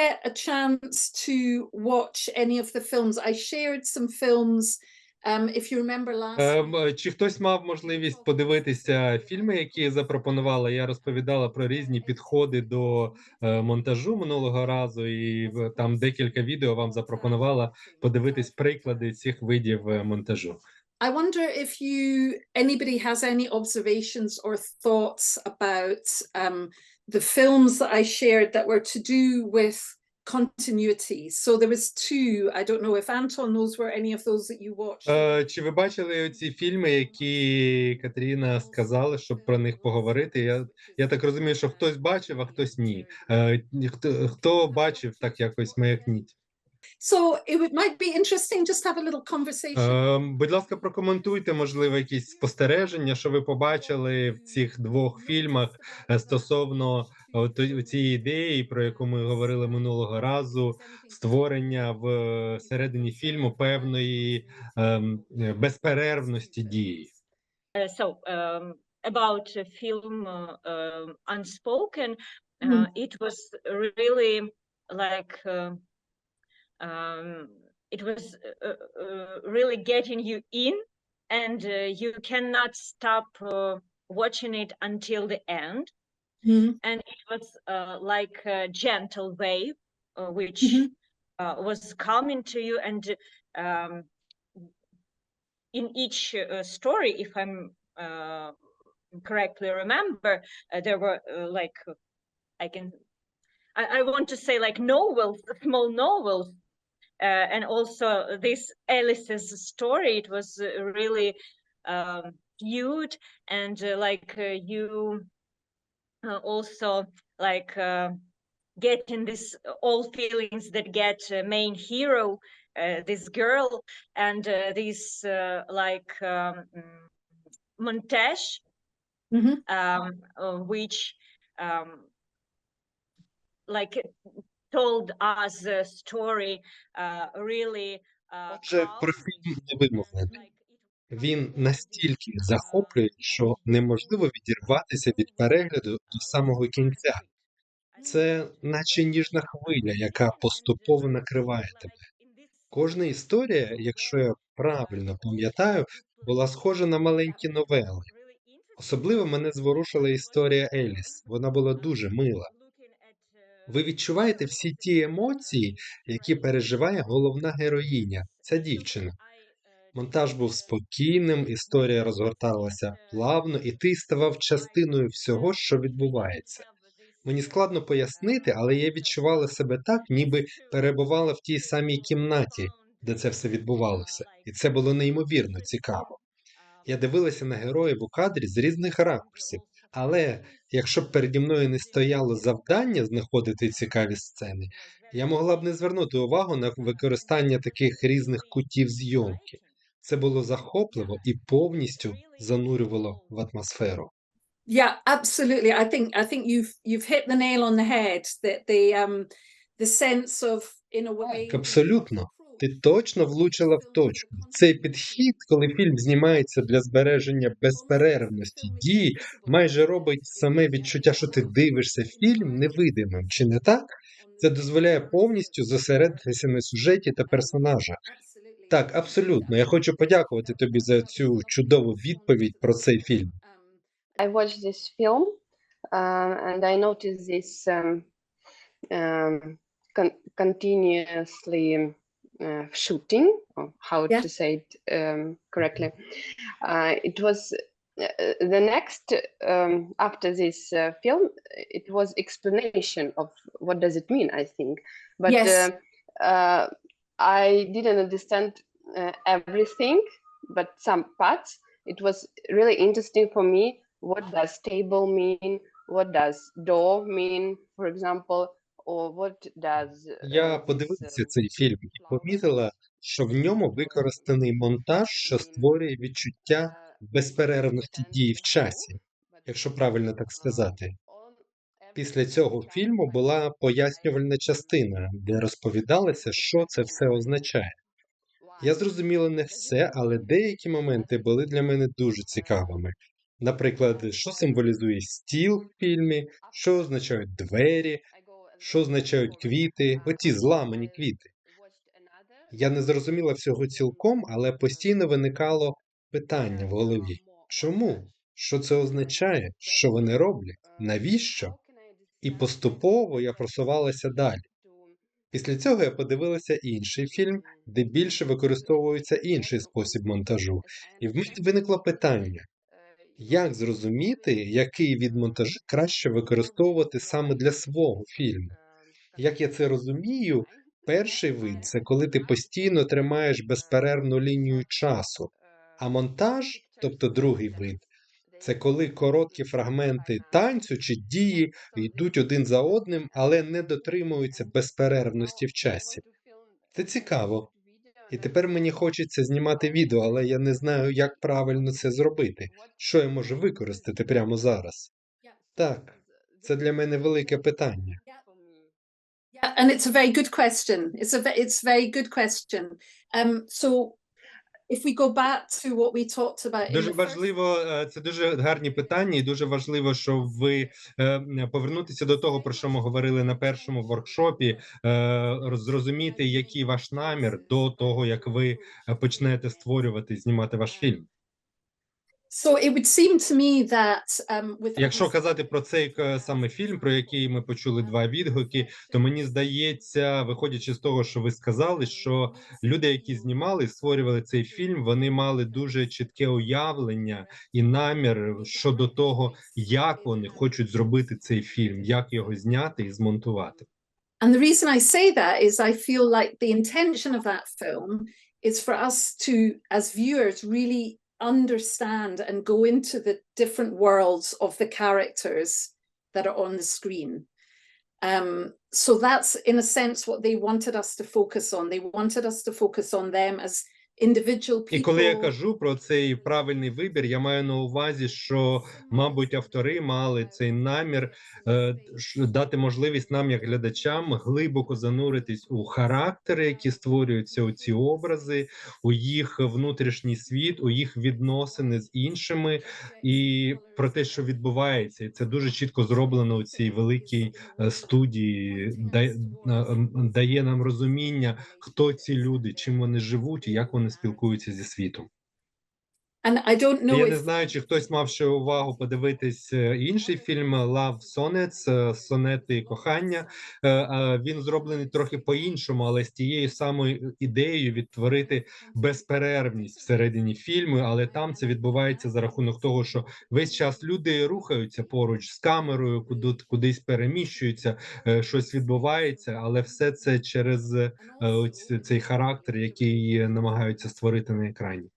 get a chance to watch any of the films, I shared some films. Um, if you remember last Ем, Чи хтось мав можливість подивитися фільми, які я запропонувала? Я розповідала про різні підходи до е, монтажу минулого разу, і в- там декілька відео вам запропонувала подивитись приклади цих видів е, монтажу. I wonder if you anybody has any observations or thoughts about um, the films that I shared that were to do with continuity. So there was two. I don't know if Anton knows were any of those that you watched. Е, Чи ви бачили ці фільми, які Катерина сказала, щоб про них поговорити? Я, я так розумію, що хтось бачив, а хтось ні. Е, Хто, хто бачив, так якось маякніть. So it would, might be interesting just have a little conversation. Ем, Будь ласка, прокоментуйте, можливо, якісь спостереження, що ви побачили в цих двох фільмах е, стосовно от цієї ідеї, про яку ми говорили минулого разу, створення в е, середині фільму певної ем, е, безперервності дії. So um, about a film uh, unspoken uh, it was really like uh, um, it was uh, uh, really getting you in and uh, you cannot stop uh, watching it until the end Mhm. and it was uh, like a gentle wave uh, which Mhm. uh, was coming to you and um, in each uh, story if i'm uh, correctly remember uh, there were uh, like i can I, I want to say like novels small novels uh, and also this alice's story it was uh, really um, cute and uh, like uh, you uh, also like uh, getting this all feelings that get uh, main hero uh, this girl and uh, this uh, like um, montage Mhm. um, which um, like told us the story uh, really uh, Отже, про calm фільм невимовлений. Він настільки захоплює, що неможливо відірватися від перегляду до самого кінця. Це наче ніжна хвиля, яка поступово накриває тебе. Кожна історія, якщо я правильно пам'ятаю, була схожа на маленькі новели. Особливо мене зворушила історія Еліс. Вона була дуже мила. Ви відчуваєте всі ті емоції, які переживає головна героїня, ця дівчина. Монтаж був спокійним, історія розгорталася плавно, і ти ставав частиною всього, що відбувається. Мені складно пояснити, але я відчувала себе так, ніби перебувала в тій самій кімнаті, де це все відбувалося, і це було неймовірно цікаво. Я дивилася на героїв у кадрі з різних ракурсів, але якщо б переді мною не стояло завдання знаходити цікаві сцени, я могла б не звернути увагу на використання таких різних кутів зйомки. Це було захопливо і повністю занурювало в атмосферу. Yeah, absolutely. I think I think you've you've hit the nail on the head. That the um the sense of in a way. Абсолютно. Ти точно влучила в точку. Цей підхід, коли фільм знімається для збереження безперервності дії, майже робить саме відчуття, що ти дивишся фільм невидимим, чи не так? Це дозволяє повністю зосередитися на сюжеті та персонажах. Так, абсолютно. Я хочу подякувати тобі за цю чудову відповідь про цей фільм. I watched this film uh, and I noticed this um, um, con- continuously uh, shooting, or how Yeah. to say it um, correctly. Uh, it was uh, the next um, after this uh, film. It was explanation of what does it mean. I think, but Yes. uh, uh, I didn't understand uh, everything, but some parts. It was really interesting for me. What does table mean? What does door mean, for example, or what does? Я подивився цей фільм і помітила, що в ньому використаний монтаж, що створює відчуття безперервності дії в часі, якщо правильно так сказати. Після цього фільму була пояснювальна частина, де розповідалося, що це все означає. Я зрозуміла не все, але деякі моменти були для мене дуже цікавими. Наприклад, що символізує стіл в фільмі, що означають двері. Що означають квіти, оті зламані квіти. Я не зрозуміла всього цілком, але постійно виникало питання в голові. Чому? Що це означає? Що вони роблять? Навіщо? І поступово я просувалася далі. Після цього я подивилася інший фільм, де більше використовується інший спосіб монтажу. І в мене виникло питання: як зрозуміти, який від монтажу краще використовувати саме для свого фільму? Як я це розумію, перший вид це коли ти постійно тримаєш безперервну лінію часу, а монтаж, тобто другий вид, це коли короткі фрагменти танцю чи дії йдуть один за одним, але не дотримуються безперервності в часі. Це цікаво. І тепер мені хочеться знімати відео, але я не знаю, як правильно це зробити. Що я можу використати прямо зараз? Так, це для мене велике питання. And it's a very good question. It's a it's very good question. Um, so if we go back to what we talked about, Дуже важливо, е, це дуже гарні питання, і дуже важливо, що ви е, повернутися до того, про що ми говорили на першому воркшопі, е, зрозуміти, який ваш намір до того, як ви почнете створювати, знімати ваш фільм. So it would seem to me that um, with Якщо казати про цей е, саме фільм, про який ми почули два відгуки, то мені здається, виходячи з того, що ви сказали, що люди, які знімали і створювали цей фільм, вони мали дуже чітке уявлення і намір щодо того, як вони хочуть зробити цей фільм, як його зняти і змонтувати. And the reason I say that is I feel like the intention of that film is for us to, as viewers, really understand and go into the different worlds of the characters that are on the screen. Um, so that's, in a sense, what they wanted us to focus on. They wanted us to focus on them as individual people. І коли я кажу про цей правильний вибір, я маю на увазі, що, мабуть, автори мали цей намір е, дати можливість нам, як глядачам, глибоко зануритись у характери, які створюються у ці образи, у їх внутрішній світ, у їх відносини з іншими, і про те, що відбувається, і це дуже чітко зроблено у цій великій е, студії, е, дає нам розуміння, хто ці люди, чим вони живуть і як вони спілкуються зі світом. And I don't know Я if не знаю, чи хтось мав ще увагу подивитись е, інший фільм Love Sonnets, е, сонети кохання. Е, е, Він зроблений трохи по-іншому, але з тією самою ідеєю відтворити безперервність всередині фільму. Але там це відбувається за рахунок того, що весь час люди рухаються поруч з камерою, куди кудись переміщуються, е, щось відбувається, але все це через е, цей характер, який намагаються створити на екрані.